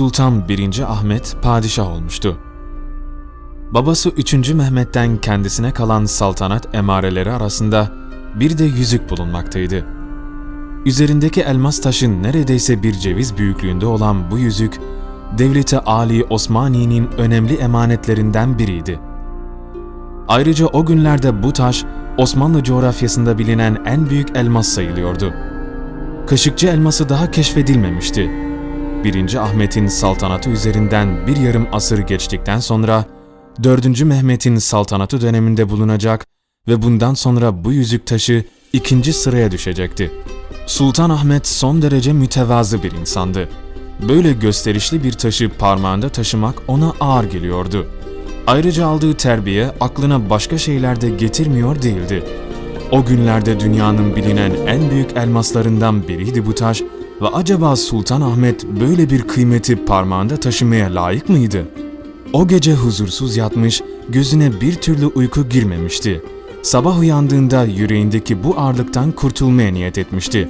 Sultan 1. Ahmet padişah olmuştu. Babası 3. Mehmet'ten kendisine kalan saltanat emareleri arasında bir de yüzük bulunmaktaydı. Üzerindeki elmas taşın neredeyse bir ceviz büyüklüğünde olan bu yüzük, Devleti Ali Osmani'nin önemli emanetlerinden biriydi. Ayrıca o günlerde bu taş, Osmanlı coğrafyasında bilinen en büyük elmas sayılıyordu. Kaşıkçı elması daha keşfedilmemişti. 1. Ahmet'in saltanatı üzerinden bir yarım asır geçtikten sonra 4. Mehmet'in saltanatı döneminde bulunacak ve bundan sonra bu yüzük taşı ikinci sıraya düşecekti. Sultan Ahmet son derece mütevazı bir insandı. Böyle gösterişli bir taşı parmağında taşımak ona ağır geliyordu. Ayrıca aldığı terbiye aklına başka şeyler de getirmiyor değildi. O günlerde dünyanın bilinen en büyük elmaslarından biriydi bu taş ve acaba Sultan Ahmet böyle bir kıymeti parmağında taşımaya layık mıydı? O gece huzursuz yatmış, gözüne bir türlü uyku girmemişti. Sabah uyandığında yüreğindeki bu ağırlıktan kurtulmaya niyet etmişti.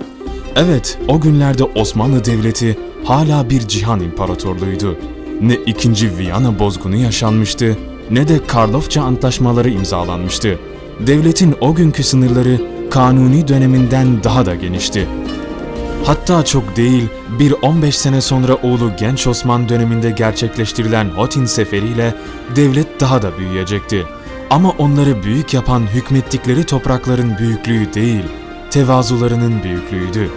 Evet, o günlerde Osmanlı Devleti hala bir cihan imparatorluğuydu. Ne 2. Viyana bozgunu yaşanmıştı, ne de Karlofça antlaşmaları imzalanmıştı. Devletin o günkü sınırları kanuni döneminden daha da genişti. Hatta çok değil, bir 15 sene sonra oğlu Genç Osman döneminde gerçekleştirilen Hotin seferiyle devlet daha da büyüyecekti. Ama onları büyük yapan hükmettikleri toprakların büyüklüğü değil, tevazularının büyüklüğüydü.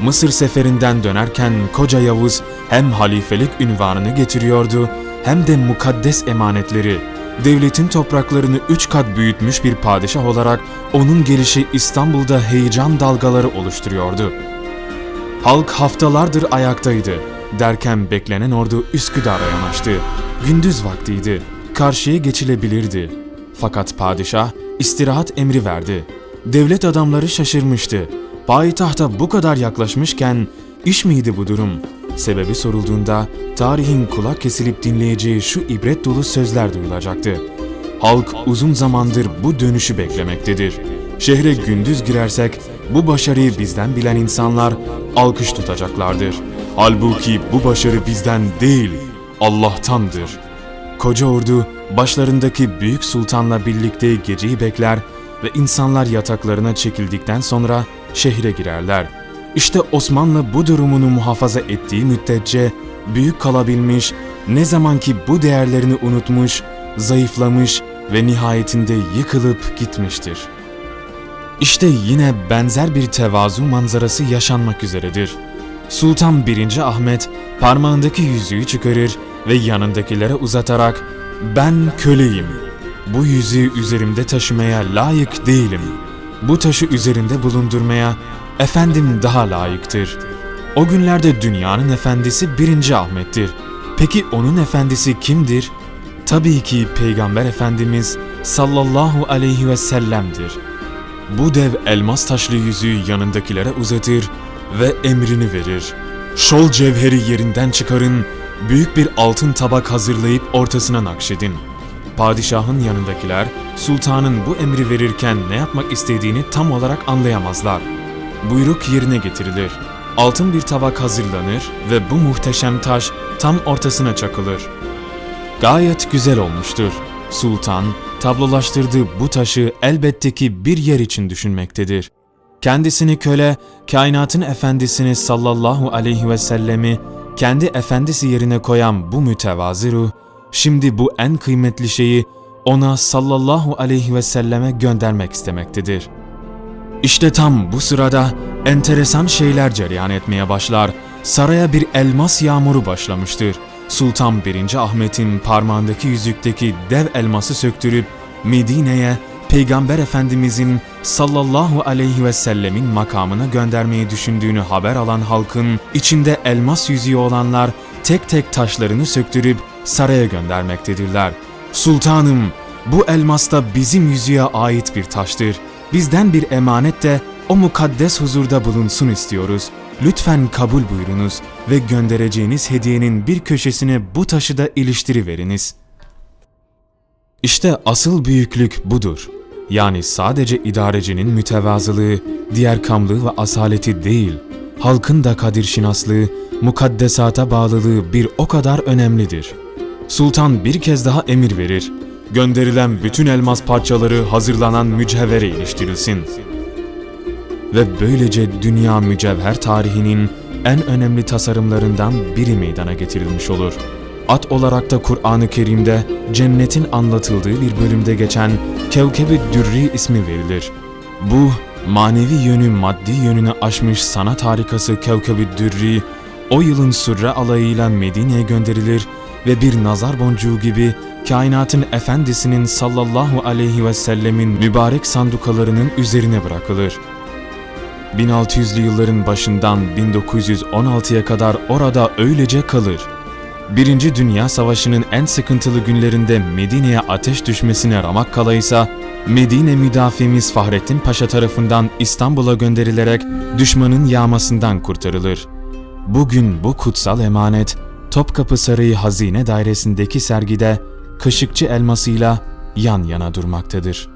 Mısır seferinden dönerken koca Yavuz hem halifelik ünvanını getiriyordu hem de mukaddes emanetleri. Devletin topraklarını üç kat büyütmüş bir padişah olarak onun gelişi İstanbul'da heyecan dalgaları oluşturuyordu. Halk haftalardır ayaktaydı. Derken beklenen ordu Üsküdar'a yanaştı. Gündüz vaktiydi. Karşıya geçilebilirdi. Fakat padişah istirahat emri verdi. Devlet adamları şaşırmıştı. Payitahta bu kadar yaklaşmışken iş miydi bu durum? Sebebi sorulduğunda tarihin kulak kesilip dinleyeceği şu ibret dolu sözler duyulacaktı. Halk uzun zamandır bu dönüşü beklemektedir. Şehre gündüz girersek bu başarıyı bizden bilen insanlar alkış tutacaklardır. Halbuki bu başarı bizden değil, Allah'tandır. Koca ordu başlarındaki büyük sultanla birlikte geceyi bekler ve insanlar yataklarına çekildikten sonra şehre girerler. İşte Osmanlı bu durumunu muhafaza ettiği müddetçe büyük kalabilmiş, ne zaman ki bu değerlerini unutmuş, zayıflamış ve nihayetinde yıkılıp gitmiştir. İşte yine benzer bir tevazu manzarası yaşanmak üzeredir. Sultan 1. Ahmet parmağındaki yüzüğü çıkarır ve yanındakilere uzatarak "Ben köleyim. Bu yüzüğü üzerimde taşımaya layık değilim. Bu taşı üzerinde bulundurmaya efendim daha layıktır." O günlerde dünyanın efendisi 1. Ahmet'tir. Peki onun efendisi kimdir? Tabii ki Peygamber Efendimiz sallallahu aleyhi ve sellem'dir. Bu dev elmas taşlı yüzüğü yanındakilere uzatır ve emrini verir. Şol cevheri yerinden çıkarın, büyük bir altın tabak hazırlayıp ortasına nakşedin. Padişahın yanındakiler, sultanın bu emri verirken ne yapmak istediğini tam olarak anlayamazlar. Buyruk yerine getirilir. Altın bir tabak hazırlanır ve bu muhteşem taş tam ortasına çakılır. Gayet güzel olmuştur. Sultan, tablolaştırdığı bu taşı elbette ki bir yer için düşünmektedir. Kendisini köle, kainatın efendisini sallallahu aleyhi ve sellemi kendi efendisi yerine koyan bu mütevazı ruh, şimdi bu en kıymetli şeyi ona sallallahu aleyhi ve selleme göndermek istemektedir. İşte tam bu sırada enteresan şeyler cereyan etmeye başlar. Saraya bir elmas yağmuru başlamıştır. Sultan 1. Ahmet'in parmağındaki yüzükteki dev elması söktürüp Medine'ye Peygamber Efendimizin sallallahu aleyhi ve sellemin makamına göndermeyi düşündüğünü haber alan halkın içinde elmas yüzüğü olanlar tek tek taşlarını söktürüp saraya göndermektedirler. Sultanım bu elmas da bizim yüzüğe ait bir taştır. Bizden bir emanet de o mukaddes huzurda bulunsun istiyoruz. Lütfen kabul buyurunuz ve göndereceğiniz hediyenin bir köşesine bu taşı da iliştiriveriniz. İşte asıl büyüklük budur. Yani sadece idarecinin mütevazılığı, diğer kamlığı ve asaleti değil, halkın da kadir şinaslığı, mukaddesata bağlılığı bir o kadar önemlidir. Sultan bir kez daha emir verir. Gönderilen bütün elmas parçaları hazırlanan mücevhere iliştirilsin. Ve böylece dünya mücevher tarihinin en önemli tasarımlarından biri meydana getirilmiş olur. At olarak da Kur'an-ı Kerim'de cennetin anlatıldığı bir bölümde geçen Kevkeb-i Dürri ismi verilir. Bu manevi yönü maddi yönünü aşmış sanat harikası Kevkeb-i Dürri o yılın sürre alayıyla Medine'ye gönderilir ve bir nazar boncuğu gibi kainatın efendisinin sallallahu aleyhi ve sellemin mübarek sandukalarının üzerine bırakılır. 1600'lü yılların başından 1916'ya kadar orada öylece kalır. Birinci Dünya Savaşı'nın en sıkıntılı günlerinde Medine'ye ateş düşmesine ramak kala ise Medine müdafimiz Fahrettin Paşa tarafından İstanbul'a gönderilerek düşmanın yağmasından kurtarılır. Bugün bu kutsal emanet Topkapı Sarayı Hazine Dairesi'ndeki sergide Kaşıkçı elmasıyla yan yana durmaktadır.